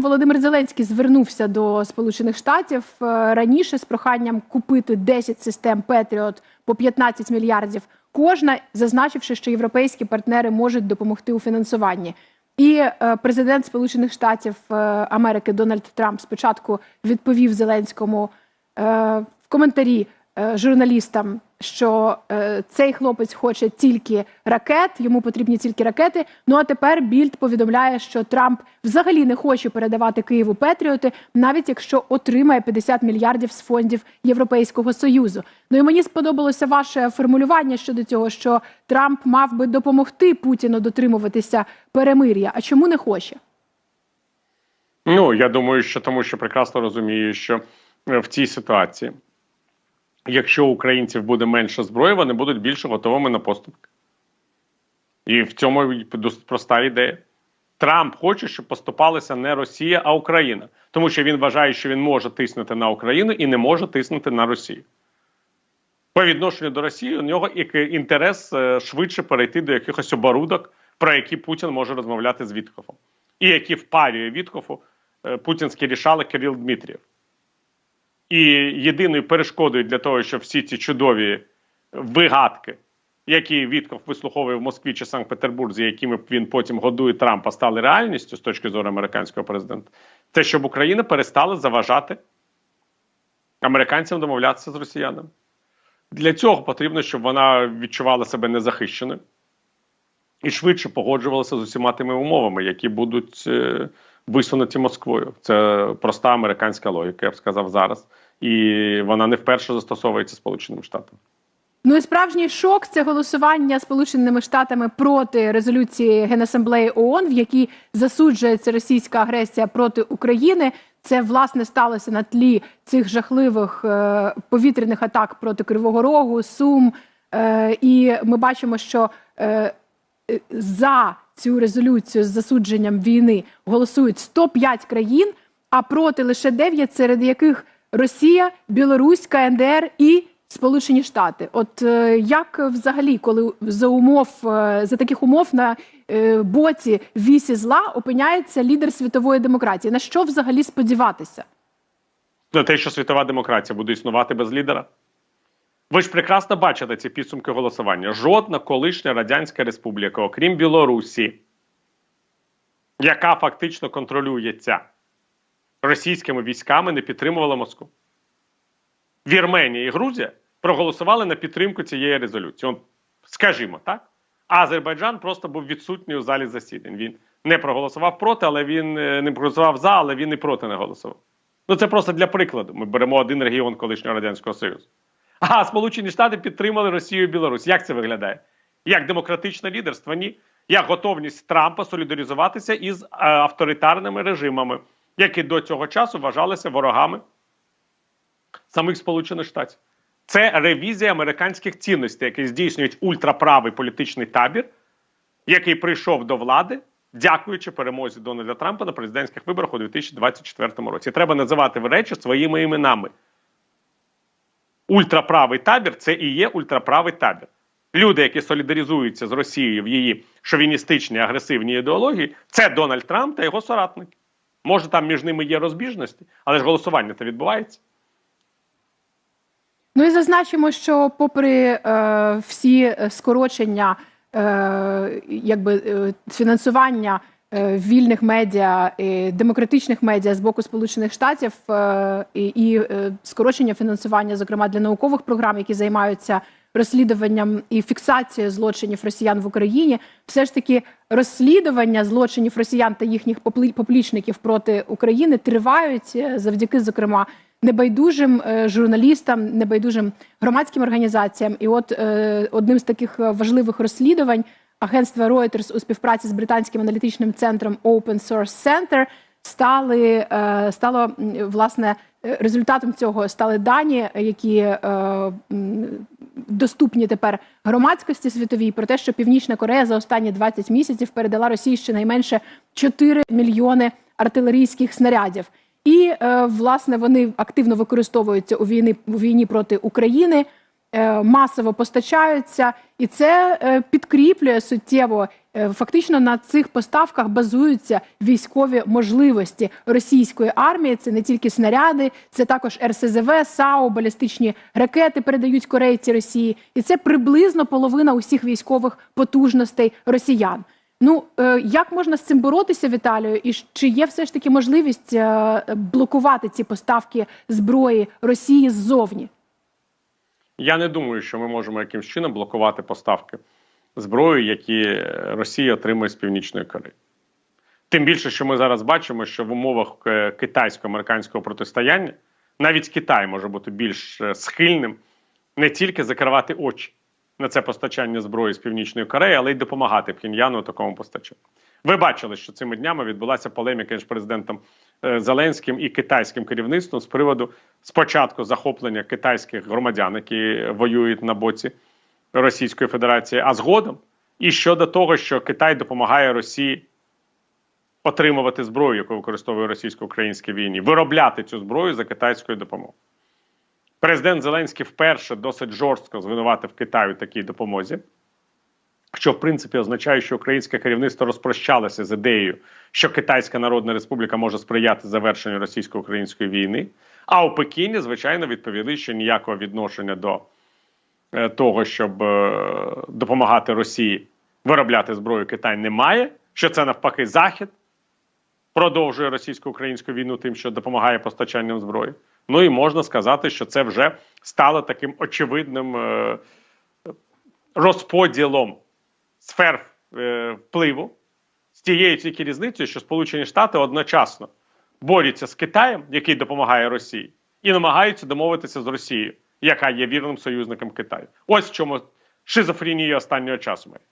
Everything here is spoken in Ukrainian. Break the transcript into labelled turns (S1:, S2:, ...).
S1: Володимир Зеленський звернувся до Сполучених Штатів е, раніше з проханням купити 10 систем Петріот по 15 мільярдів кожна, зазначивши, що європейські партнери можуть допомогти у фінансуванні. І е, президент Сполучених Штатів е, Америки Дональд Трамп спочатку відповів Зеленському в коментарі журналістам, що е, цей хлопець хоче тільки ракет, йому потрібні тільки ракети. Ну а тепер Більд повідомляє, що Трамп взагалі не хоче передавати Києву Петріоти, навіть якщо отримає 50 мільярдів з фондів Європейського союзу. Ну і мені сподобалося ваше формулювання щодо цього, що Трамп мав би допомогти Путіну дотримуватися перемир'я. А чому не хоче?
S2: Ну я думаю, що тому, що прекрасно розумію, що е, в цій ситуації, якщо українців буде менше зброї, вони будуть більше готовими на поступки. І в цьому досить проста ідея. Трамп хоче, щоб поступалися не Росія, а Україна, тому що він вважає, що він може тиснути на Україну і не може тиснути на Росію. По відношенню до Росії у нього інтерес е, швидше перейти до якихось оборудок, про які Путін може розмовляти з Віткофом, і які впарює Віткофу е, путінські рішали Кирил Дмитрієв. І єдиною перешкодою для того, щоб всі ці чудові вигадки, які Вітков вислуховує в Москві чи Санкт-Петербурзі, якими він потім годує Трампа, стали реальністю з точки зору американського президента, це щоб Україна перестала заважати американцям домовлятися з росіянами. Для цього потрібно, щоб вона відчувала себе незахищеною і швидше погоджувалася з усіма тими умовами, які будуть е, висунуті Москвою. Це проста американська логіка, я б сказав зараз. І вона не вперше застосовується Сполученими Штатами.
S1: Ну і справжній шок це голосування Сполученими Штатами проти резолюції Генасамблеї ООН, в якій засуджується російська агресія проти України. Це власне сталося на тлі цих жахливих е, повітряних атак проти Кривого Рогу, Сум. Е, і ми бачимо, що е, е, за цю резолюцію з засудженням війни голосують 105 країн, а проти лише 9, серед яких Росія, Білорусь, КНДР і Сполучені Штати. От е, як взагалі, коли за умов е, за таких умов на е, боці вісі зла опиняється лідер світової демократії? На що взагалі сподіватися?
S2: На те, що світова демократія буде існувати без лідера. Ви ж прекрасно бачите ці підсумки голосування. Жодна колишня Радянська Республіка, окрім Білорусі, яка фактично контролюється російськими військами, не підтримувала Москву. Вірменія і Грузія проголосували на підтримку цієї резолюції. Он, скажімо так. Азербайджан просто був відсутній у залі засідань. Він не проголосував проти, але він е, не проголосував за, але він і проти не голосував. Ну це просто для прикладу. Ми беремо один регіон колишнього радянського союзу. А Сполучені Штати підтримали Росію і Білорусь. Як це виглядає? Як демократичне лідерство? Ні. Як готовність Трампа солідаризуватися із е, авторитарними режимами, які до цього часу вважалися ворогами самих Сполучених Штатів. Це ревізія американських цінностей, які здійснюють ультраправий політичний табір, який прийшов до влади, дякуючи перемозі Дональда Трампа на президентських виборах у 2024 році. Треба називати речі своїми іменами. Ультраправий табір це і є ультраправий табір. Люди, які солідаризуються з Росією в її шовіністичній агресивній ідеології, це Дональд Трамп та його соратники. Може, там між ними є розбіжності, але ж голосування то відбувається.
S1: Ну і зазначимо, що попри е, всі скорочення е, якби, е, фінансування вільних медіа, і демократичних медіа з боку Сполучених Штатів е, і, і е, скорочення фінансування, зокрема для наукових програм, які займаються розслідуванням і фіксацією злочинів росіян в Україні, все ж таки розслідування злочинів росіян та їхніх поплі- поплічників проти України тривають е, завдяки, зокрема, небайдужим е, журналістам, небайдужим громадським організаціям. І от е, одним з таких е, важливих розслідувань агентства Reuters у співпраці з британським аналітичним центром Open Source Center стали е, стало власне результатом цього стали дані, які е, доступні тепер громадськості світовій про те, що Північна Корея за останні 20 місяців передала Росії щонайменше 4 мільйони артилерійських снарядів. І е, власне вони активно використовуються у війни у війні проти України. Е, масово постачаються, і це е, підкріплює суттєво. е, Фактично на цих поставках базуються військові можливості російської армії. Це не тільки снаряди, це також РСЗВ, САУ, балістичні ракети передають корейці Росії, і це приблизно половина усіх військових потужностей росіян. Ну як можна з цим боротися, Віталію? І чи є все ж таки можливість блокувати ці поставки зброї Росії ззовні?
S2: Я не думаю, що ми можемо якимось чином блокувати поставки зброї, які Росія отримує з Північної Кореї. Тим більше, що ми зараз бачимо, що в умовах е, китайсько-американського протистояння навіть Китай може бути більш е, схильним не тільки закривати очі на це постачання зброї з Північної Кореї, але й допомагати Пхеньяну такому постачанні. Ви бачили, що цими днями відбулася полеміка між президентом Зеленським і китайським керівництвом з приводу спочатку захоплення китайських громадян, які воюють на боці Російської Федерації, а згодом і щодо того, що Китай допомагає Росії отримувати зброю, яку використовує російсько-українській війні, виробляти цю зброю за китайською допомогою. Президент Зеленський вперше досить жорстко звинуватив Китай у такій допомозі, що в принципі означає, що українське керівництво розпрощалося з ідеєю, що Китайська Народна Республіка може сприяти завершенню російсько-української війни. А у Пекіні, звичайно, відповіли, що ніякого відношення до е, того, щоб е, допомагати Росії виробляти зброю Китай немає, що це навпаки Захід продовжує російсько-українську війну тим, що допомагає постачанням зброї. Ну і можна сказати, що це вже стало таким очевидним е, розподілом сфер е, впливу з тією тільки різницею, що Сполучені Штати одночасно борються з Китаєм, який допомагає Росії, і намагаються домовитися з Росією, яка є вірним союзником Китаю. Ось в чому шизофренія останнього часу. Марія.